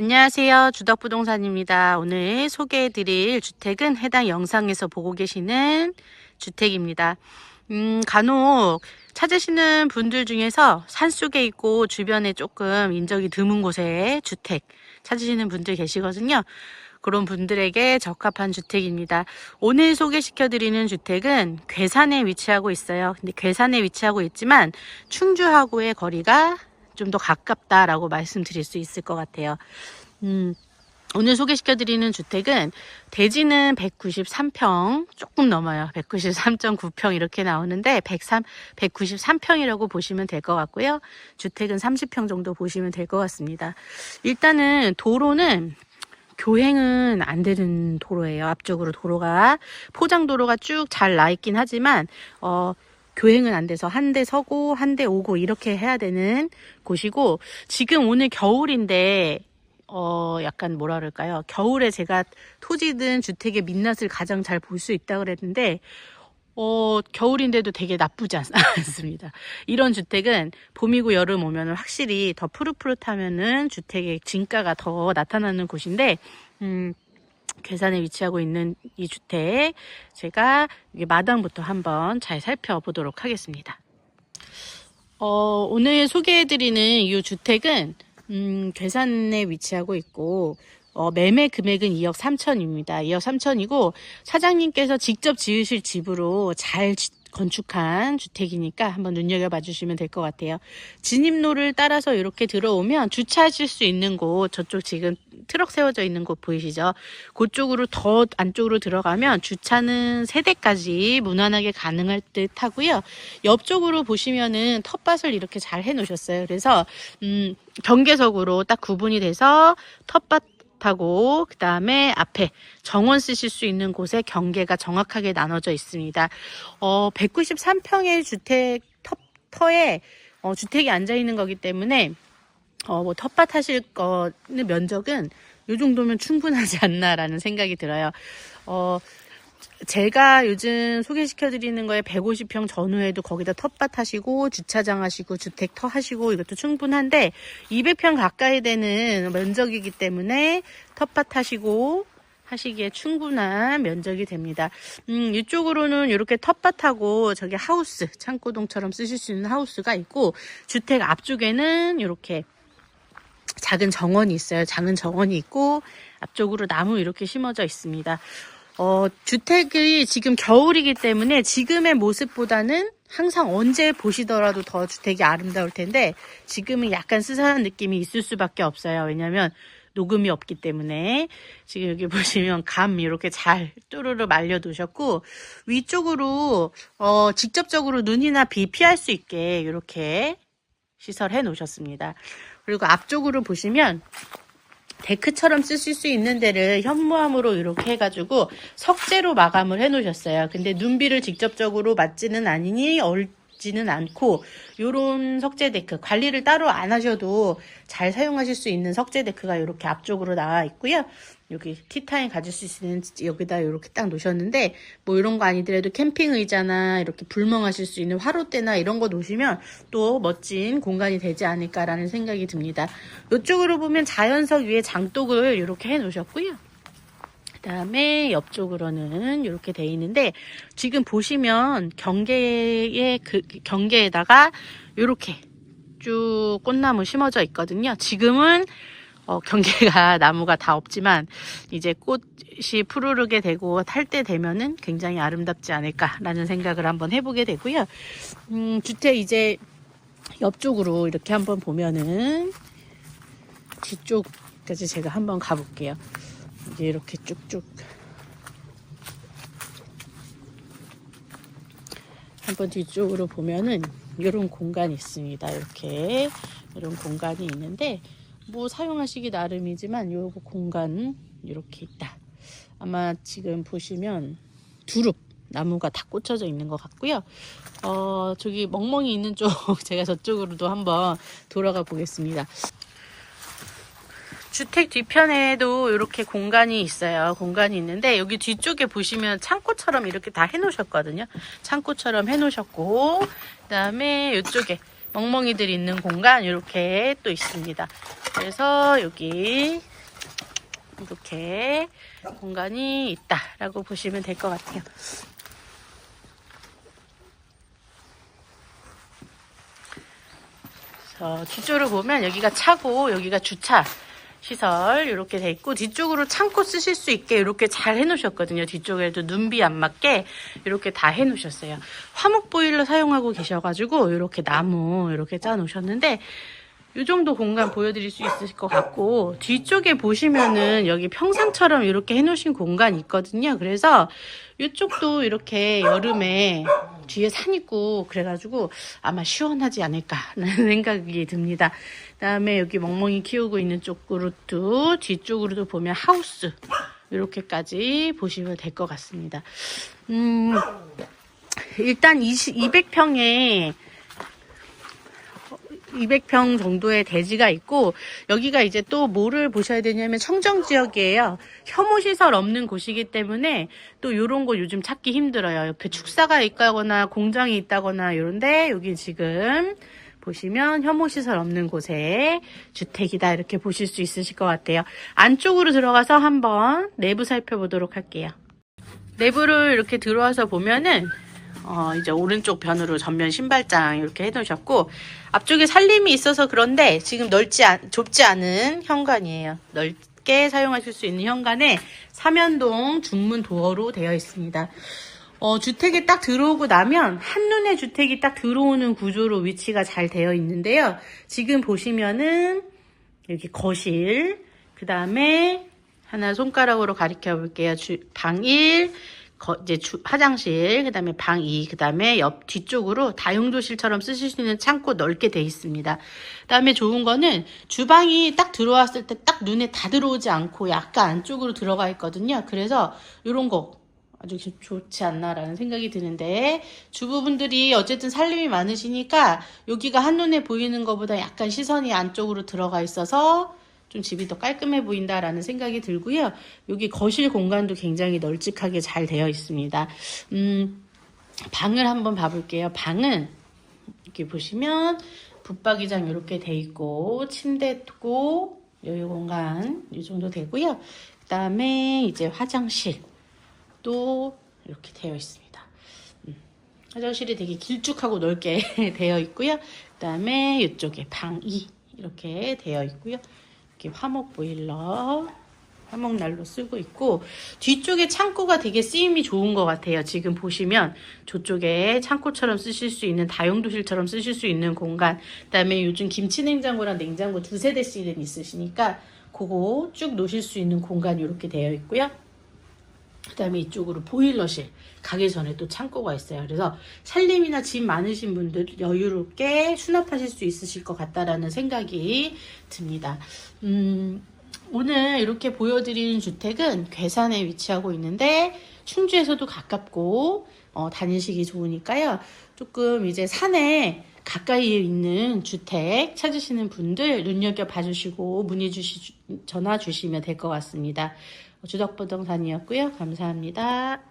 안녕하세요. 주덕부동산입니다. 오늘 소개해드릴 주택은 해당 영상에서 보고 계시는 주택입니다. 음, 간혹 찾으시는 분들 중에서 산속에 있고 주변에 조금 인적이 드문 곳에 주택 찾으시는 분들 계시거든요. 그런 분들에게 적합한 주택입니다. 오늘 소개시켜드리는 주택은 괴산에 위치하고 있어요. 근데 괴산에 위치하고 있지만 충주하고의 거리가 좀 더 가깝다라고 말씀드릴 수 있을 것 같아요. 음, 오늘 소개시켜드리는 주택은 대지는 193평 조금 넘어요. 193.9평 이렇게 나오는데 103, 193평이라고 보시면 될 것 같고요. 주택은 30평 정도 보시면 될 것 같습니다. 일단은 도로는 교행은 안 되는 도로예요. 앞쪽으로 도로가 포장 도로가 쭉 잘 나 있긴 하지만 어 교행은 안 돼서 한 대 서고 한 대 오고 이렇게 해야 되는 곳이고 지금 오늘 겨울인데 어 약간 뭐라 그럴까요? 겨울에 제가 토지든 주택의 민낯을 가장 잘 볼 수 있다 그랬는데 어 겨울인데도 되게 나쁘지 않, 않습니다. 이런 주택은 봄이고 여름 오면 확실히 더 푸릇푸릇하면은 주택의 진가가 더 나타나는 곳인데 음 괴산에 위치하고 있는 이 주택 제가 마당부터 한번 잘 살펴보도록 하겠습니다. 어, 오늘 소개해드리는 이 주택은 음, 괴산에 위치하고 있고 어, 매매 금액은 2억 3천입니다. 2억 3천이고 사장님께서 직접 지으실 집으로 잘 지- 건축한 주택이니까 한번 눈여겨봐 주시면 될 것 같아요. 진입로를 따라서 이렇게 들어오면 주차하실 수 있는 곳 저쪽 지금 트럭 세워져 있는 곳 보이시죠? 그쪽으로 더 안쪽으로 들어가면 주차는 세 대까지 무난하게 가능할 듯 하고요. 옆쪽으로 보시면은 텃밭을 이렇게 잘 해놓으셨어요. 그래서 음, 경계석으로 딱 구분이 돼서 텃밭 하고 그 다음에 앞에 정원 쓰실 수 있는 곳에 경계가 정확하게 나눠져 있습니다. 어, 193평의 주택 터, 터에 어, 주택이 앉아 있는 거기 때문에 어, 뭐 텃밭 하실 거는 면적은 요 정도면 충분하지 않나라는 생각이 들어요. 어, 제가 요즘 소개시켜드리는 거에 150평 전후에도 거기다 텃밭 하시고 주차장 하시고 주택 터 하시고 이것도 충분한데 200평 가까이 되는 면적이기 때문에 텃밭 하시고 하시기에 충분한 면적이 됩니다. 음, 이쪽으로는 이렇게 텃밭하고 저기 하우스, 창고동처럼 쓰실 수 있는 하우스가 있고 주택 앞쪽에는 이렇게 작은 정원이 있어요. 작은 정원이 있고 앞쪽으로 나무 이렇게 심어져 있습니다. 어, 주택이 지금 겨울이기 때문에 지금의 모습보다는 항상 언제 보시더라도 더 주택이 아름다울 텐데 지금은 약간 스산한 느낌이 있을 수밖에 없어요. 왜냐면 녹음이 없기 때문에 지금 여기 보시면 감 이렇게 잘 뚜루루 말려 두셨고 위쪽으로 어, 직접적으로 눈이나 비 피할 수 있게 이렇게 시설해 놓으셨습니다. 그리고 앞쪽으로 보시면 데크처럼 쓰실 수 있는 데를 현무암으로 이렇게 해가지고 석재로 마감을 해 놓으셨어요. 근데 눈비를 직접적으로 맞지는 않으니 얼 지는 않고 요런 석재 데크 관리를 따로 안 하셔도 잘 사용하실 수 있는 석재 데크가 이렇게 앞쪽으로 나와 있고요. 여기 티타임 가질 수 있는 여기다 이렇게 딱 놓으셨는데 뭐 이런 거 아니더라도 캠핑 의자나 이렇게 불멍하실 수 있는 화로대나 이런 거 놓으시면 또 멋진 공간이 되지 않을까라는 생각이 듭니다. 이쪽으로 보면 자연석 위에 장독을 이렇게 해 놓으셨고요. 그 다음에 옆쪽으로는 이렇게 돼 있는데 지금 보시면 경계에 그 경계에다가 이렇게 쭉 꽃나무 심어져 있거든요. 지금은 어, 경계가 나무가 다 없지만 이제 꽃이 푸르르게 되고 탈 때 되면은 굉장히 아름답지 않을까라는 생각을 한번 해보게 되고요. 음, 주택 이제 옆쪽으로 이렇게 한번 보면은 뒤쪽까지 제가 한번 가볼게요. 이제 이렇게 쭉쭉 한번 뒤쪽으로 보면은 이런 공간이 있습니다. 이렇게 이런 공간이 있는데 뭐 사용하시기 나름이지만 요 공간 이렇게 있다. 아마 지금 보시면 두릅 나무가 다 꽂혀져 있는 것 같고요. 어 저기 멍멍이 있는 쪽 제가 저쪽으로도 한번 돌아가 보겠습니다. 주택 뒤편에도 이렇게 공간이 있어요. 공간이 있는데 여기 뒤쪽에 보시면 창고처럼 이렇게 다 해놓으셨거든요. 창고처럼 해놓으셨고 그다음에 이쪽에 멍멍이들 있는 공간 이렇게 또 있습니다. 그래서 여기 이렇게 공간이 있다라고 보시면 될 것 같아요. 그래서 뒤쪽으로 보면 여기가 차고 여기가 주차 시설 이렇게 돼 있고 뒤쪽으로 창고 쓰실 수 있게 이렇게 잘 해놓으셨거든요. 뒤쪽에도 눈비 안 맞게 이렇게 다 해놓으셨어요. 화목 보일러 사용하고 계셔가지고 이렇게 나무 이렇게 짜 놓으셨는데 이 정도 공간 보여드릴 수 있을 것 같고 뒤쪽에 보시면은 여기 평상처럼 이렇게 해놓으신 공간이 있거든요. 그래서 이쪽도 이렇게 여름에 뒤에 산 있고 그래가지고 아마 시원하지 않을까라는 생각이 듭니다. 그다음에 여기 멍멍이 키우고 있는 쪽으로도 뒤쪽으로도 보면 하우스 이렇게까지 보시면 될 것 같습니다. 음, 일단 20, 200평에 200평 정도의 대지가 있고 여기가 이제 또 뭐를 보셔야 되냐면 청정 지역이에요. 혐오 시설 없는 곳이기 때문에 또 요런 거 요즘 찾기 힘들어요. 옆에 축사가 있다거나 공장이 있다거나 요런데 여기 지금 보시면 혐오 시설 없는 곳에 주택이다 이렇게 보실 수 있으실 것 같아요. 안쪽으로 들어가서 한번 내부 살펴보도록 할게요. 내부를 이렇게 들어와서 보면은 어, 이제 오른쪽 변으로 전면 신발장 이렇게 해놓으셨고 앞쪽에 살림이 있어서 그런데 지금 넓지 않, 좁지 않은 현관이에요. 넓게 사용하실 수 있는 현관에 삼연동 중문 도어로 되어 있습니다. 어, 주택에 딱 들어오고 나면 한눈에 주택이 딱 들어오는 구조로 위치가 잘 되어 있는데요. 지금 보시면은 여기 거실, 그 다음에 하나 손가락으로 가리켜 볼게요. 주, 방 1, 거, 이제 주, 화장실, 그 다음에 방 2, 그 다음에 옆 뒤쪽으로 다용도실처럼 쓰실 수 있는 창고 넓게 돼 있습니다. 그 다음에 좋은 거는 주방이 딱 들어왔을 때 딱 눈에 다 들어오지 않고 약간 안쪽으로 들어가 있거든요. 그래서 이런 거 아주 좋지 않나라는 생각이 드는데 주부분들이 어쨌든 살림이 많으시니까 여기가 한눈에 보이는 것보다 약간 시선이 안쪽으로 들어가 있어서 좀 집이 더 깔끔해 보인다라는 생각이 들고요. 여기 거실 공간도 굉장히 널찍하게 잘 되어 있습니다. 음, 방을 한번 봐볼게요. 방은 이렇게 보시면 붙박이장 이렇게 돼 있고 침대 있고 여유 공간 이 정도 되고요. 그 다음에 이제 화장실 또 이렇게 되어 있습니다. 음, 화장실이 되게 길쭉하고 넓게 되어 있고요. 그 다음에 이쪽에 방 2 이렇게 되어 있고요. 이렇게 화목 보일러 화목 난로 쓰고 있고 뒤쪽에 창고가 되게 쓰임이 좋은 것 같아요. 지금 보시면 저쪽에 창고처럼 쓰실 수 있는 다용도실처럼 쓰실 수 있는 공간 그다음에 요즘 김치 냉장고랑 냉장고 두세 대씩은 있으시니까 그거 쭉 놓으실 수 있는 공간 이렇게 되어 있고요. 그다음에 이쪽으로 보일러실 가기 전에 또 창고가 있어요. 그래서 살림이나 집 많으신 분들 여유롭게 수납하실 수 있으실 것 같다라는 생각이 듭니다. 음, 오늘 이렇게 보여드리는 주택은 괴산에 위치하고 있는데 충주에서도 가깝고 어, 다니시기 좋으니까요. 조금 이제 산에 가까이에 있는 주택 찾으시는 분들 눈여겨 봐주시고 문의 주시 전화 주시면 될 것 같습니다. 주덕부동산이었고요. 감사합니다.